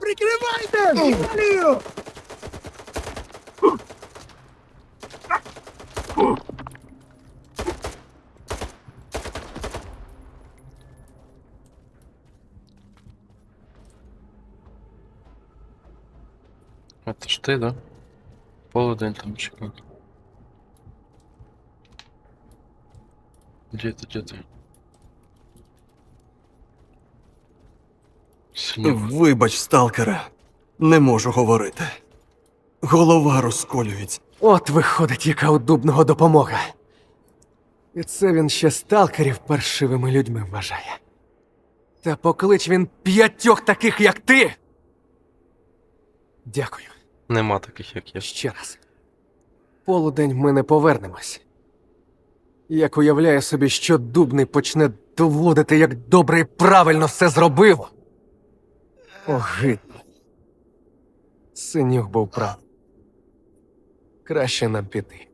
Прикривайте! Валію! Это ж ти, да? Полудень там чекав. Где ты, где ты? Вибач, сталкере, не можу говорити. Голова розколюється. От виходить, яка у дубного допомога. І це він ще сталкерів паршивими людьми вважає. Та поклич він п'ятьох таких, як ти. Дякую Нема таких, як я. ще раз. Полудень ми не повернемось. Як уявляю собі, що дубний почне доводити, як добре і правильно все зробив. Огидно. Синюх був прав. Краще нам піти.